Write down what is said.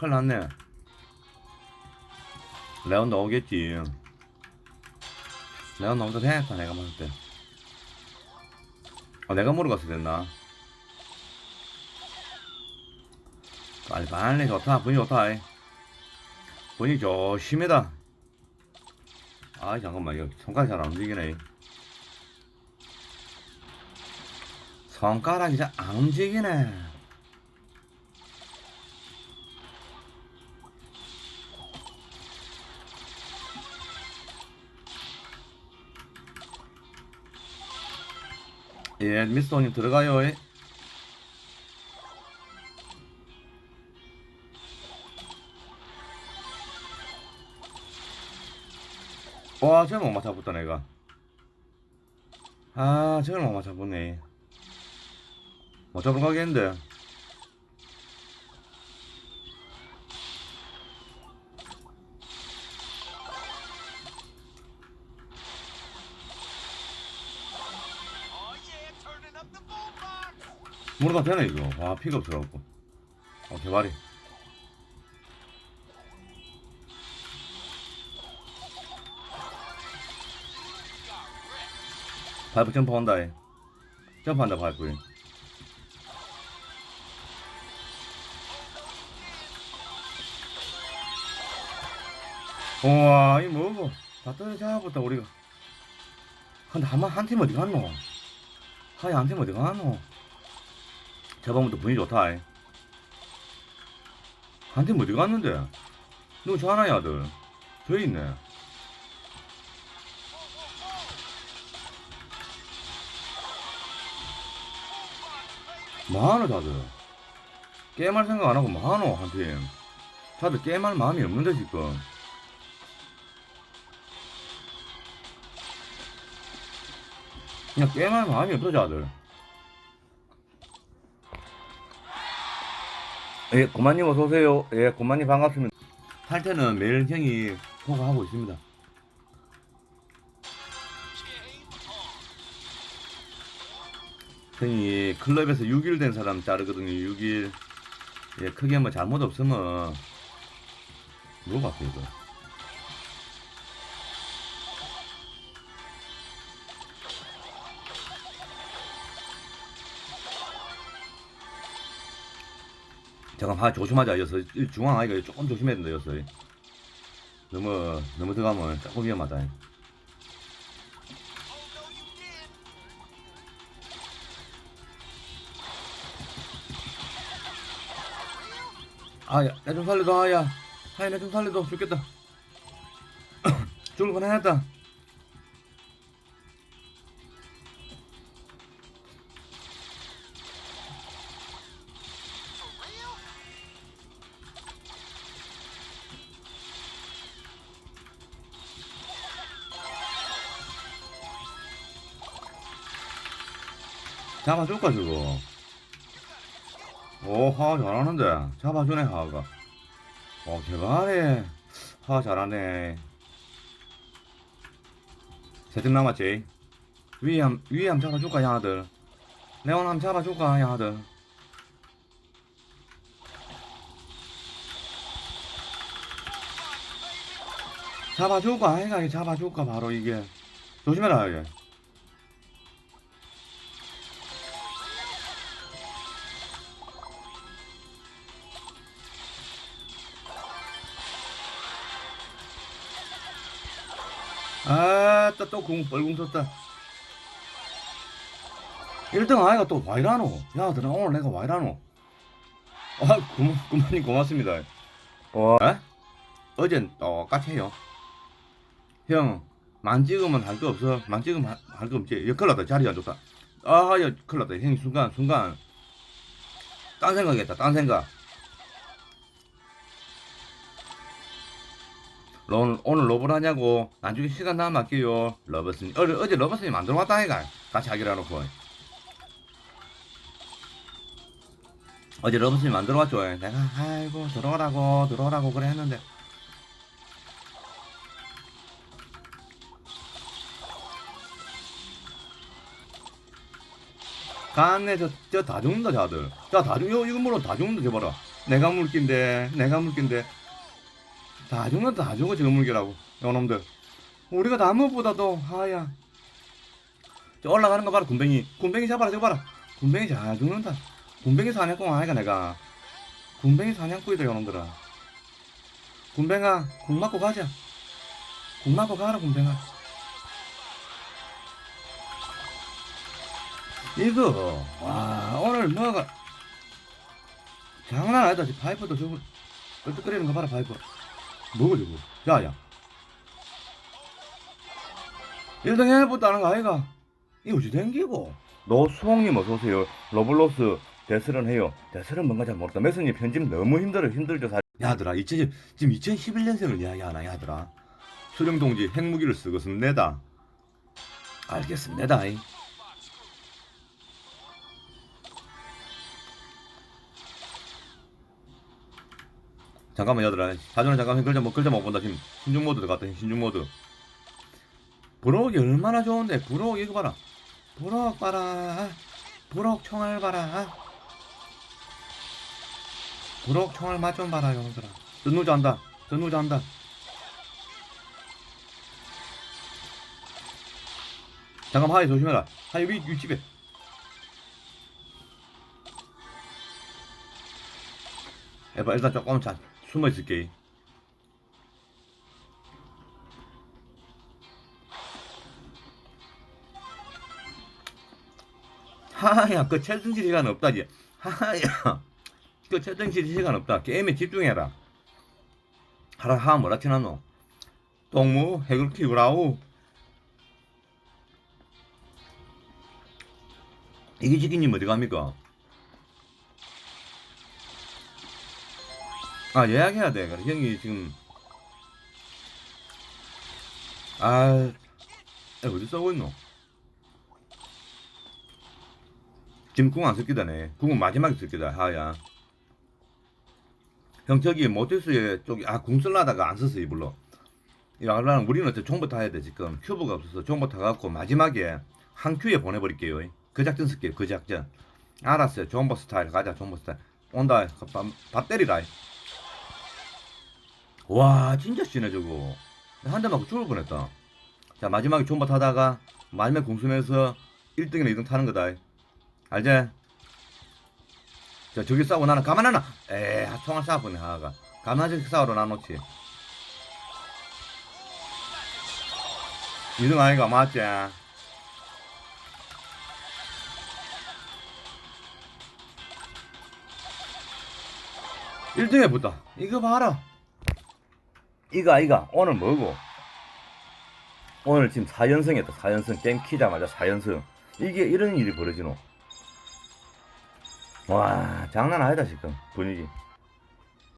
큰일 났네. 레온 나오겠지. 레온 나오도 되겠다, 내가 봤을 때. 아, 내가 물어갔어야 됐나? 빨리 빨리 좋다, 분위기 좋다. 이. 분위기 조심해다. 아, 잠깐만, 이거 손가락이 잘안 움직이네. 손가락이 잘 안 움직이네. 예, 미스터님 들어가요. 예. 와, 저걸 못 맞춰봤다, 내가. 아, 저걸 못 맞춰봤네. 못 잡으러 가겠는데. 모르가 되네, 이거. 와, 피가 없어갖고. 어, 개발이. 파이프 점프한다, 이. 점프한다, 파이프. 우와, 이 뭐고? 다 떨어져버렸다, 우리가. 근데 한, 한 팀 어디 갔노? 하이, 한팀 어디 갔노? 저번부터 분위기 좋다. 이. 한팀 어디 갔는데? 누구 저 하나야, 아들? 저기 있네. 뭐하노, 다들? 게임할 생각 안 하고 뭐하노, 한 팀? 다들 게임할 마음이 없는데, 지금. 그냥 게임할 마음이 없어, 다들. 예, 고만님 어서 오세요. 예, 고만님 반갑습니다. 탈퇴는 매일 형이 포가하고 있습니다. 형이 클럽에서 6일 된 사람 자르거든요. 6일. 예, 크게 뭐 잘못 없으면 물어봤어요, 이거. 잠깐 아 조심하자. 여서 이 중앙 아이가 조금 조심해야 된다 여서. 너무 너무 들어가면 조금 위험하다. 아야 나 좀 살려줘. 아야. 아야 나 좀 살려줘. 죽겠다. 죽을 뻔했다 잡아줄까 저거? 오 하하 잘하는데. 잡아주네 하하가. 어 개발해 하하 잘하네. 세팀 남았지? 위에 한 잡아줄까 야들? 레온 한 잡아줄까 야들? 잡아줄까 이게 잡아줄까 바로 이게. 조심해라 이게 아따 또공 뻘궁 쳤다. 1등 아이가 또 와이라노? 야 드나 오늘 내가 와이라노? 아 고마, 고마님 고맙습니다. 와 에? 어젠 똑같아요. 형만 찍으면 할거 없어. 만 찍으면 할거 없지. 야 큰일 났다 자리 안 좋다. 아야 큰일 났다. 형이 순간 순간. 딴 생각했다 딴 생각 오늘, 오늘 러블 하냐고. 나중에 시간 나면 할게요. 러버스님. 어제, 어제 러버스님 안 들어왔다 해가 같이 하기로 해놓고. 어제 러버스님 안 들어왔죠? 내가 아이고 들어오라고 들어오라고 그래 했는데. 갔네 저저다 죽는다 저들. 자다 죽 이거 이거 물론 다 죽는다 저 봐라. 내가 물긴데 내가 물긴데 다 죽는다 다 죽어 지금 물기라고. 요놈들. 우리가 나무보다도 하야. 저 올라가는 거 봐라 군뱅이. 군뱅이 잡아라 저거 봐라. 군뱅이 잘 죽는다. 군뱅이 사냥꾼 아이가 내가. 군뱅이 사냥꾼이다 요놈들아. 군뱅아 국 맞고 가자. 국 맞고 가라 군뱅아. 이거 와 오늘 뭐가 장난 아니다. 지 파이프도 저거 끄떡거리는 거 봐라 파이프 뭐고 저거 야야. 1등 해보다는 거 아이가? 이거 어찌 댕기고? 너 수홍님 어서오세요. 러블로스 대스런 해요. 대스런 뭔가 잘 모르겠다. 메스님 편집 너무 힘들어 힘들죠 사 야들아 이제 지금 2011년생을 이야기하나 야들아 수령동지 핵무기를 쓰고선 내다. 알겠습니다 이. 잠깐만 얘들아. 사전에 잠깐 글자 못 글자 못 본다. 지금 신중 모드 들어갔다 신중 모드. 브록이 얼마나 좋은데 브록 이거 봐라. 브록 봐라. 브록 총알 봐라. 브록 총알 맛 좀 봐라 여러분들아. 전누자 한다. 전누자 한다. 잠깐만 하이 조심해라. 하이 위 윗집에. 에바 일단 조금 자 숨어 있을게. 하야 그 채팅질 시간 없다지. 하야 그 채팅질 시간 없다. 게임에 집중해라. 하라 하 뭐라 치나노? 동무 핵을 키우라우. 이게 지기님 어디 갑니까? 아 예약해야 돼. 그래 형이 지금 아 야, 어디 써고 있노? 지금 궁안 쓸 기다네. 궁은 마지막에 쓸 기다. 하야. 형 저기 모티스에 저기 아궁 쓸라다가 안 썼어 이불로. 이거랑 우리는 어째 종부터 해야 돼 지금 큐브가 없어서 종부터 갖고 마지막에 한 큐에 보내버릴게요. 그 작전 쓸게요. 그 작전. 알았어요. 존버 스타일 가자. 존버 스타일. 온다. 밥, 밥 때리라. 와 진짜 씨네 저거. 한 대 맞고 죽을 뻔했다. 자 마지막에 존버 타다가 마지막에 공수면서 1등이나 2등 타는 거다. 알지? 자 저기 싸우고 나는 가만 안 놔. 에이 총알 쏴보네 하가. 가만히 싸우러 나놓지. 2등 아이가 맞지? 1등에 붙다 이거 봐라 이가 이가 오늘 뭐고? 오늘 지금 4연승 했다. 4연승 게임 키자마자 4연승 이게 이런 일이 벌어지노? 와 장난 아니다 지금. 분위기